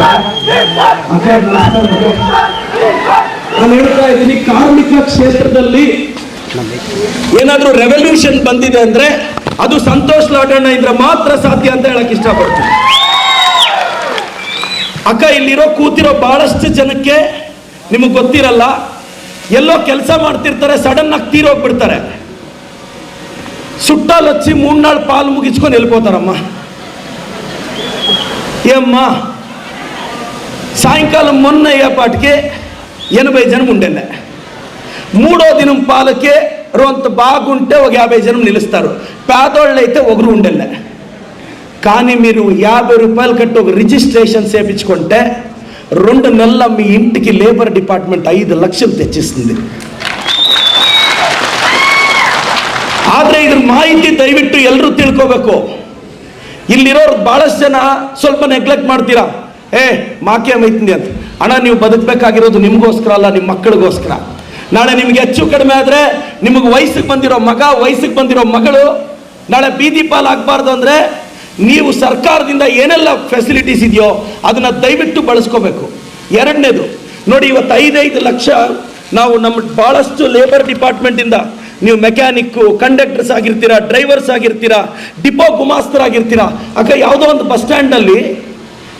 ನಾನು ಹೇಳ್ತಾ ಇದ್ದೀನಿ, ಕಾರ್ಮಿಕ ಕ್ಷೇತ್ರದಲ್ಲಿ ಏನಾದ್ರೂ ರೆವಲ್ಯೂಷನ್ ಬಂದಿದೆ ಅಂದ್ರೆ ಅದು ಸಂತೋಷ್ ಲಾಟಣ್ಣ ಇದ್ರೆ ಮಾತ್ರ ಸಾಧ್ಯ ಅಂತ ಹೇಳಕ್ ಇಷ್ಟಪಡ್ತೀನಿ. ಅಕ್ಕ, ಇಲ್ಲಿರೋ ಕೂತಿರೋ ಬಹಳಷ್ಟು ಜನಕ್ಕೆ ನಿಮಗೆ ಗೊತ್ತಿರಲ್ಲ, ಎಲ್ಲೋ ಕೆಲಸ ಮಾಡ್ತಿರ್ತಾರೆ ಸಡನ್ ಆಗಿ ತೀರೋಗ್ಬಿಡ್ತಾರೆ ಸುಟ್ಟ ಲಚ್ಚಿ ಮೂರ್ನಾಳ್ ಪಾಲ್ ಮುಗಿಸ್ಕೊಂಡು ಎಲ್ಕೋತಾರಮ್ಮ. ಏಮ್ಮ సాయంకాలం మొన్న అయ్యేపాటికి ఎనభై జనం ఉండేలే మూడో దినం పాలకే రొంత బాగుంటే ఒక యాభై జనం నిలుస్తారు పేదోళ్ళు అయితే ఒకరు ఉండేలే కానీ మీరు యాభై రూపాయలు కట్టి ఒక రిజిస్ట్రేషన్ చేపించుకుంటే రెండు నెలల మీ ఇంటికి లేబర్ డిపార్ట్మెంట్ ఐదు లక్షలు తెచ్చిస్తుంది ಆದರೆ ಇದ್ರ ಮಾಹಿತಿ ದಯವಿಟ್ಟು ಎಲ್ಲರೂ ತಿಳ್ಕೋಬೇಕು ಇಲ್ಲಿರೋರು ಬಹಳಷ್ಟು ಜನ ಸ್ವಲ್ಪ ನೆಗ್ಲೆಕ್ಟ್ ಮಾಡ್ತೀರಾ ಏ, ಮಾಕೆ ಮೈತಿಂದಿ ಅಂತ. ಹಣ ನೀವು ಬದುಕಬೇಕಾಗಿರೋದು ನಿಮಗೋಸ್ಕರ ಅಲ್ಲ ನಿಮ್ಮ ಮಕ್ಕಳಿಗೋಸ್ಕರ. ನಾಳೆ ನಿಮಗೆ ಹೆಚ್ಚು ಕಡಿಮೆ ಆದರೆ ನಿಮಗೆ ವಯಸ್ಸಿಗೆ ಬಂದಿರೋ ಮಗ, ವಯಸ್ಸಿಗೆ ಬಂದಿರೋ ಮಗಳು ನಾಳೆ ಬೀದಿ ಪಾಲ್ ಆಗಬಾರ್ದು ಅಂದರೆ ನೀವು ಸರ್ಕಾರದಿಂದ ಏನೆಲ್ಲ ಫೆಸಿಲಿಟೀಸ್ ಇದೆಯೋ ಅದನ್ನು ದಯವಿಟ್ಟು ಬಳಸ್ಕೋಬೇಕು. ಎರಡನೇದು, ನೋಡಿ ಇವತ್ತು ಐದೈದು ಲಕ್ಷ ನಾವು ನಮ್ಮ ಭಾಳಷ್ಟು ಲೇಬರ್ ಡಿಪಾರ್ಟ್ಮೆಂಟಿಂದ ನೀವು ಮೆಕ್ಯಾನಿಕ್ಕು ಕಂಡಕ್ಟರ್ಸ್ ಆಗಿರ್ತೀರಾ ಡ್ರೈವರ್ಸ್ ಆಗಿರ್ತೀರಾ ಡಿಪೋ ಗುಮಾಸ್ತರಾಗಿರ್ತೀರಾ. ಅಕ್ಕ, ಯಾವುದೋ ಒಂದು ಬಸ್ ಸ್ಟ್ಯಾಂಡಲ್ಲಿ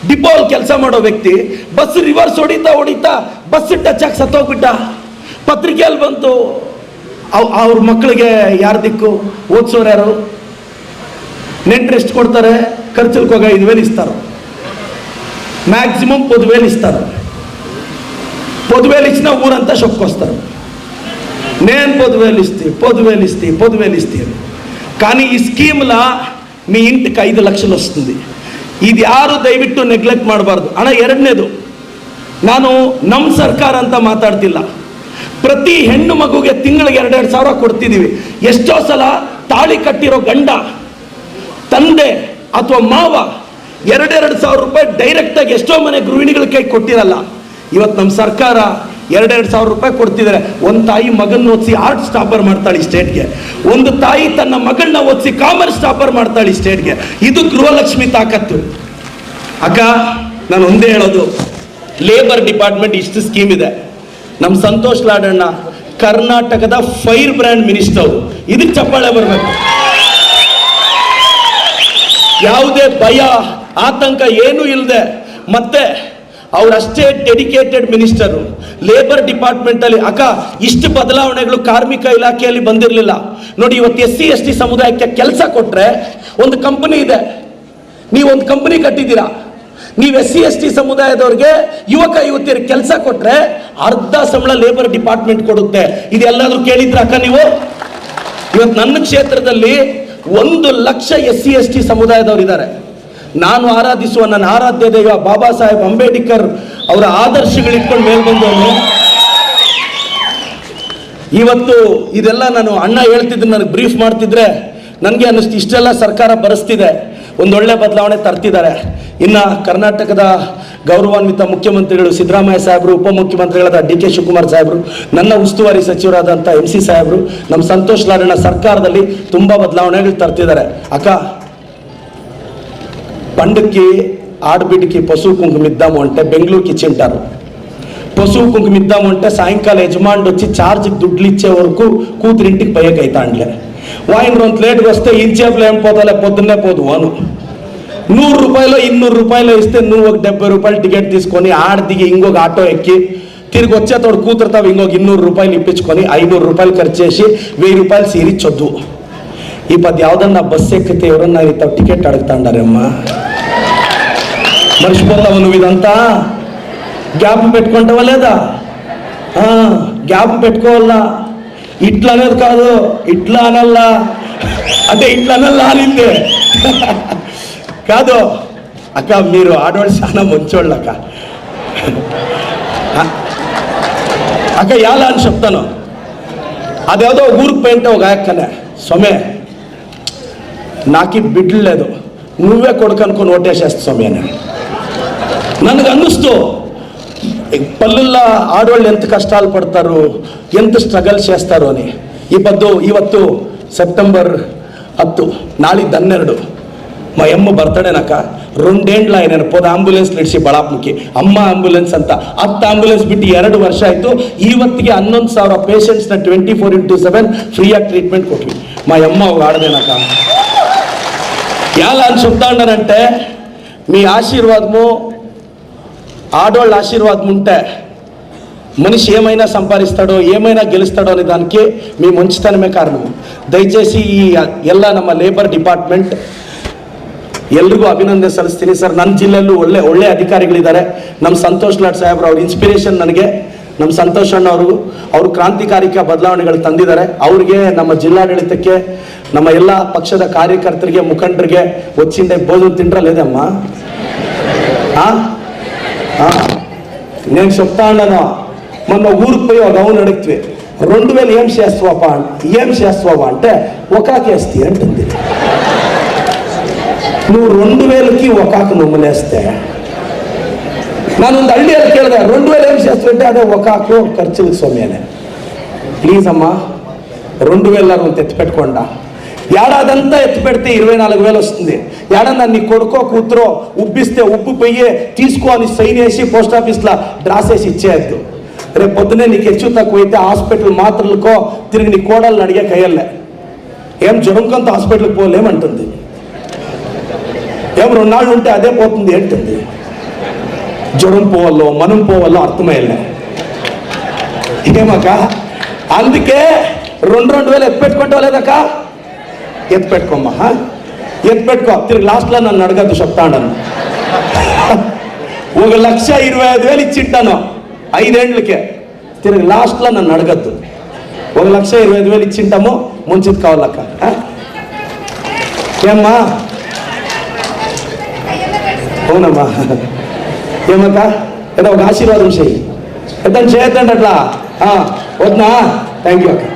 ಡಿಪೋ ಅಲ್ಲಿ ಕೆಲಸ ಮಾಡೋ ವ್ಯಕ್ತಿ ಬಸ್ ರಿವರ್ಸ್ ಹೊಡಿತಾ ಹೊಡಿತಾ ಬಸ್ ಟಚ್ ಆಗಿ ಸತ್ತೋಗ್ಬಿಟ್ಟ ಪತ್ರಿಕೆಯಲ್ಲಿ ಬಂತು ಅವ್ ಅವ್ರ ಮಕ್ಕಳಿಗೆ ಯಾರ ದಿಕ್ಕು ಓದಿಸೋರು ಯಾರು ನೆಂಟ್ರು ಎಷ್ಟು ಕೊಡ್ತಾರೆ ಖರ್ಚಲ್ಗೆ ಹೋಗ ಐದು ವೇಲು ಇಸ್ತಾರೆ మ్యాక్సిమం పదివేలు ఇస్తారు పదివేలు ఇచ్చినా ఊరంతా షొక్కొస్తారు నేను పదివేలు ఇస్తే పదివేలు ఇస్తే పదివేలు ఇస్తే అని. కానీ ఈ స్కీమ్లా మీ ఇంటికి ఐదు లక్షలు వస్తుంది ఇది ಯಾರು ದಯವಿಟ್ಟು ನೆಗ್ಲೆಕ್ಟ್ ಮಾಡಬಾರ್ದು. ಅಣ್ಣ, ಎರಡನೇದು, ನಾನು ನಮ್ಮ ಸರ್ಕಾರ ಅಂತ ಮಾತಾಡ್ತಿಲ್ಲ. ಪ್ರತಿ ಹೆಣ್ಣು ಮಗುಗೆ ತಿಂಗಳಿಗೆ ಎರಡೆರಡು ಸಾವಿರ ಕೊಡ್ತಿದ್ದೀವಿ ಎಷ್ಟೋ ಸಲ ತಾಳಿ ಕಟ್ಟಿರೋ ಗಂಡ, ತಂದೆ ಅಥವಾ ಮಾವ ಎರಡೆರಡು ಸಾವಿರ ರೂಪಾಯಿ ಡೈರೆಕ್ಟಾಗಿ ಎಷ್ಟೋ ಮನೆ ಗೃಹಿಣಿಗಳ ಕೈ ಕೊಟ್ಟಿರಲ್ಲ. ಇವತ್ತು ನಮ್ಮ ಸರ್ಕಾರ ಎರಡೆರಡು ಸಾವಿರ ರೂಪಾಯಿ ಕೊಡ್ತಿದ್ದಾರೆ. ಒಂದು ತಾಯಿ ಮಗನ ಓದಿಸಿ ಆರ್ಟ್ ಸ್ಟಾಪರ್ ಮಾಡ್ತಾಳೆ ಈ ಸ್ಟೇಟ್ಗೆ ಒಂದು ತಾಯಿ ತನ್ನ ಮಗಳನ್ನ ಓದಿಸಿ ಕಾಮರ್ಸ್ ಸ್ಟಾಪರ್ ಮಾಡ್ತಾಳೆ ಈ ಸ್ಟೇಟ್ಗೆ ಇದು ಗೃಹಲಕ್ಷ್ಮಿ ತಾಕತ್ತು. ಅಕ್ಕ, ನಾನು ಒಂದೇ ಹೇಳೋದು. ಲೇಬರ್ ಡಿಪಾರ್ಟ್ಮೆಂಟ್ ಇಷ್ಟು ಸ್ಕೀಮ್ ಇದೆ. ನಮ್ಮ ಸಂತೋಷ್ ಲಾಡಣ್ಣ ಕರ್ನಾಟಕದ ಫೈರ್ ಬ್ರ್ಯಾಂಡ್ ಮಿನಿಸ್ಟರ್ ಅವರು. ಇದಕ್ಕೆ ಚಪ್ಪಾಳೆ ಬರಬೇಕು. ಯಾವುದೇ ಭಯ, ಆತಂಕ ಏನೂ ಇಲ್ಲದೆ ಮತ್ತೆ ಅವರಷ್ಟೇ ಡೆಡಿಕೇಟೆಡ್ ಮಿನಿಸ್ಟರು ಲೇಬರ್ ಡಿಪಾರ್ಟ್ಮೆಂಟ್ ಅಲ್ಲಿ, ಅಕ್ಕ, ಇಷ್ಟು ಬದಲಾವಣೆಗಳು ಕಾರ್ಮಿಕ ಇಲಾಖೆಯಲ್ಲಿ ಬಂದಿರಲಿಲ್ಲ. ನೋಡಿ, ಇವತ್ತು ಎಸ್ ಸಿ, ಎಸ್ ಟಿ ಸಮುದಾಯಕ್ಕೆ ಕೆಲಸ ಕೊಟ್ಟರೆ ಒಂದು ಕಂಪನಿ ಇದೆ. ನೀವು ಒಂದು ಕಂಪನಿ ಕಟ್ಟಿದ್ದೀರಾ. ನೀವು ಎಸ್ ಸಿ, ಎಸ್ ಟಿ ಸಮುದಾಯದವ್ರಿಗೆ ಯುವಕ ಯುವತಿಯರಿಗೆ ಕೆಲಸ ಕೊಟ್ಟರೆ ಅರ್ಧ ಸಂಬಳ ಲೇಬರ್ ಡಿಪಾರ್ಟ್ಮೆಂಟ್ ಕೊಡುತ್ತೆ. ಇದೆಲ್ಲಾದರೂ ಕೇಳಿದ್ರ ಅಕ್ಕ ನೀವು? ಇವತ್ತು ನನ್ನ ಕ್ಷೇತ್ರದಲ್ಲಿ ಒಂದು lakh S C, S T ಸಮುದಾಯದವರು ಇದ್ದಾರೆ ನಾನು ಆರಾಧಿಸುವ ನನ್ನ ಆರಾಧ್ಯ ದೇವ ಬಾಬಾ ಸಾಹೇಬ್ ಅಂಬೇಡ್ಕರ್ ಅವರ ಆದರ್ಶಗಳಿಟ್ಕೊಂಡು ಮೇಲೆ ಬಂದವನು ಇವತ್ತು ಇದೆಲ್ಲ ನಾನು ಅಣ್ಣ ಹೇಳ್ತಿದ್ದೆ ನನಗೆ ಬ್ರೀಫ್ ಮಾಡ್ತಿದ್ರೆ, ನನಗೆ ಅನ್ನಿಸ್ತು, ಇಷ್ಟೆಲ್ಲ ಸರ್ಕಾರ ಬರೆಸ್ತಿದೆ, ಒಂದೊಳ್ಳೆ ಬದಲಾವಣೆ ತರ್ತಿದ್ದಾರೆ. ಇನ್ನು ಕರ್ನಾಟಕದ ಗೌರವಾನ್ವಿತ ಮುಖ್ಯಮಂತ್ರಿಗಳು ಸಿದ್ದರಾಮಯ್ಯ ಸಾಹೇಬರು, ಉಪಮುಖ್ಯಮಂತ್ರಿಗಳಾದ ಡಿ ಕೆ ಶಿವಕುಮಾರ್ ಸಾಹೇಬರು, ನನ್ನ ಉಸ್ತುವಾರಿ ಸಚಿವರಾದಂಥ ಎಂ ಸಿ ಸಾಹೇಬರು ನಮ್ಮ ಸಂತೋಷ್ ಲಾರಣ್ಣ ಸರ್ಕಾರದಲ್ಲಿ ತುಂಬ ಬದಲಾವಣೆಗಳು ತರ್ತಿದ್ದಾರೆ. ಅಕ್ಕ పండుగకి ఆడబిడ్డకి పశువు కుంకుమ ఇద్దాము అంటే బెంగళూరుకి ఇచ్చి ఉంటారు పశువు కుంకుమ ఇద్దాము అంటే సాయంకాలం యజమానుడు వచ్చి చార్జ్కి దుడ్లు ఇచ్చే వరకు కూతురింటికి పయ్యకి అవుతాండ్లే వాయిన్ రొంత లేట్గా వస్తే ఇన్చేపులు ఏం పోతాలే పొద్దున్నే పోదు అను. నూరు రూపాయలు ఇన్నూరు రూపాయలు ఇస్తే నువ్వు ఒక డెబ్బై రూపాయలు టికెట్ తీసుకొని ఆడ దిగి ఇంకొక ఆటో ఎక్కి తిరిగి వచ్చేతోడు కూతురుతావు ఇంకొక ఇన్నూరు రూపాయలు ఇప్పించుకొని ఐనూరు రూపాయలు ఖర్చు చేసి వెయ్యి రూపాయలు సీరిచ్చొద్దు ఈ పది యావదన్నా బస్సు ఎక్కితే ఎవరన్నా ఇంత టికెట్ అడుగుతాండారమ్మా? మర్చిపోతావు నువ్వు ఇదంతా? గ్యాప్ పెట్టుకుంటావా లేదా? గ్యాప్ పెట్టుకోవాలా? ఇట్లా అనేది కాదు ఇట్లా అనల్లా. అంటే ఇట్లా అనల్లా అనిందే. కాదు అక్క మీరు ఆడవాళ్ళు చాలా మంచోళ్ళు అక్క. అక్క ఎలా అని చెప్తాను. అదేదో ఊరికి పోయింటే ఒక అక్కనే. సొమే నాకు బిడ్డలు లేదు. నువ్వే కొడుకు అనుకుని ఓటేసేస్తా స్వామి ನನಗೆ ಅನ್ನಿಸ್ತು పల్లెల్లో ఆడవాళ్ళు ఎంత కష్టాలు పడతారు ఎంత స్ట్రగల్ చేస్తారు అని ಈ ಬದ್ದು ಇವತ್ತು ಸೆಪ್ಟೆಂಬರ್ ಹತ್ತು ನಾಳಿದ್ದು ಹನ್ನೆರಡು మా అమ్మ బర్త్డేనాక రెండేండ్ల ఆయన ಪೋದ ಆಂಬುಲೆನ್ಸ್ ನಡೆಸಿ ಬಳಾಪ್ಮುಖಿ ಅಮ್ಮ ಆಂಬುಲೆನ್ಸ್ ಅಂತ ಹತ್ತು ಆಂಬುಲೆನ್ಸ್ ಬಿಟ್ಟು ಎರಡು ವರ್ಷ ಆಯಿತು ಇವತ್ತಿಗೆ ಹನ್ನೊಂದು ಸಾವಿರ ಪೇಷಂಟ್ಸ್ನ ಟ್ವೆಂಟಿ ಫೋರ್ ಇಂಟು ಸೆವೆನ್ ಫ್ರೀಯಾಗಿ ಟ್ರೀಟ್ಮೆಂಟ್ ಕೊಟ್ವಿ మా అమ్మ ఆడదేనాక ఎలా అని చెప్తాండనంటే మీ ఆశీర్వాదము ఆడోళ్ళ ఆశీర్వాదం ఉంటే మనిషి ఏమైనా సంపాదిస్తాడో ఏమైనా గెలుస్తాడో అనే దానికి మీ మంచితనమే కారణం దయచేసి ಈ ಎಲ್ಲ ನಮ್ಮ ಲೇಬರ್ ಡಿಪಾರ್ಟ್ಮೆಂಟ್ ಎಲ್ರಿಗೂ ಅಭಿನಂದನೆ ಸಲ್ಲಿಸ್ತೀನಿ ಸರ್. ನನ್ನ ಜಿಲ್ಲೆಯಲ್ಲೂ ಒಳ್ಳೆ ಒಳ್ಳೆ ಅಧಿಕಾರಿಗಳಿದ್ದಾರೆ. ನಮ್ಮ ಸಂತೋಷ್ ಲಾಡ್ ಸಾಹೇಬ್ರ ಅವ್ರ ಇನ್ಸ್ಪಿರೇಷನ್ ನನಗೆ. ನಮ್ಮ ಸಂತೋಷ್ ಅಣ್ಣ ಅವರು ಅವರು ಕ್ರಾಂತಿಕಾರಿಕ ಬದಲಾವಣೆಗಳು ತಂದಿದ್ದಾರೆ. ಅವ್ರಿಗೆ ನಮ್ಮ ಜಿಲ್ಲಾಡಳಿತಕ್ಕೆ, ನಮ್ಮ ಎಲ್ಲ ಪಕ್ಷದ ಕಾರ್ಯಕರ್ತರಿಗೆ, ಮುಖಂಡರಿಗೆ ಒಚ್ಚಿಂದೆ ಭೋಜನ ಅಮ್ಮ. ಆ? నేను చెప్తా ఉన్నాను మొన్న ఊరికి పోయి ఒక అవును అడిగితే రెండు వేలు ఏం చేస్తావా ఏం చేస్తావా అంటే ఒకాకేస్తి అంటుంది నువ్వు రెండు వేలకి ఒకాకు నొమ్మలేస్తే ನಾನೊಂದು ಹಳ್ಳಿಯಲ್ಲಿ ಕೇಳಿದೆ రెండు వేలు ఏం చేస్తుంటే అదే ఒకాకు ఖర్చులకు సొమ్మేనే ప్లీజ్ అమ్మా రెండు వేల అంత ఎత్తి పెట్టుకోండా ఏడాదంతా ఎత్తి పెడితే ఇరవై నాలుగు వేలు వస్తుంది. ఏడన్నా నీ కొడుకో కూతురో ఉబ్బిస్తే ఉబ్బు పోయి తీసుకో అని సైన్ వేసి పోస్ట్ ఆఫీస్లో డ్రాస్ వేసి ఇచ్చేయద్దు. రేపు పొద్దునే నీకు హెచ్చు తక్కువ అయితే హాస్పిటల్ మాత్రలకో తిరిగి నీ కోడల్ని అడిగే కయ్యల్లే ఏం జ్వరంకంత హాస్పిటల్కి పోలేమంటుంది. ఏం రెండాళ్ళు ఉంటే అదే పోతుంది ఏంటుంది జ్వరం పోవాలో మనం పోవాలో అర్థమయ్యలే. ఏమక్క? అందుకే రెండు రెండు వేలు ఎత్తి పెట్టుకుంటావు లేదక్క? ఎత్తి పెట్టుకోమ్మా హా? పెట్టుకో తిరిగి లాస్ట్లో నన్ను అడగద్దు చెప్తాడను. ఒక లక్ష ఇరవై ఐదు వేలు ఇచ్చింటాను. ఐదేండ్లకే. తిరిగి లాస్ట్లో నన్ను అడగద్దు. ఒక లక్ష ఇరవై ఐదు వేలు ఇచ్చింటాము. ముంచిది కావాలక్క ఏమ్మా? అవునమ్మా. ఏమక్క ఏదో ఒక ఆశీర్వాదం చెయ్యి. ఎద్దని చేయొద్దండి అట్లా. ఆ, వద్దా థ్యాంక్ యూ అక్క.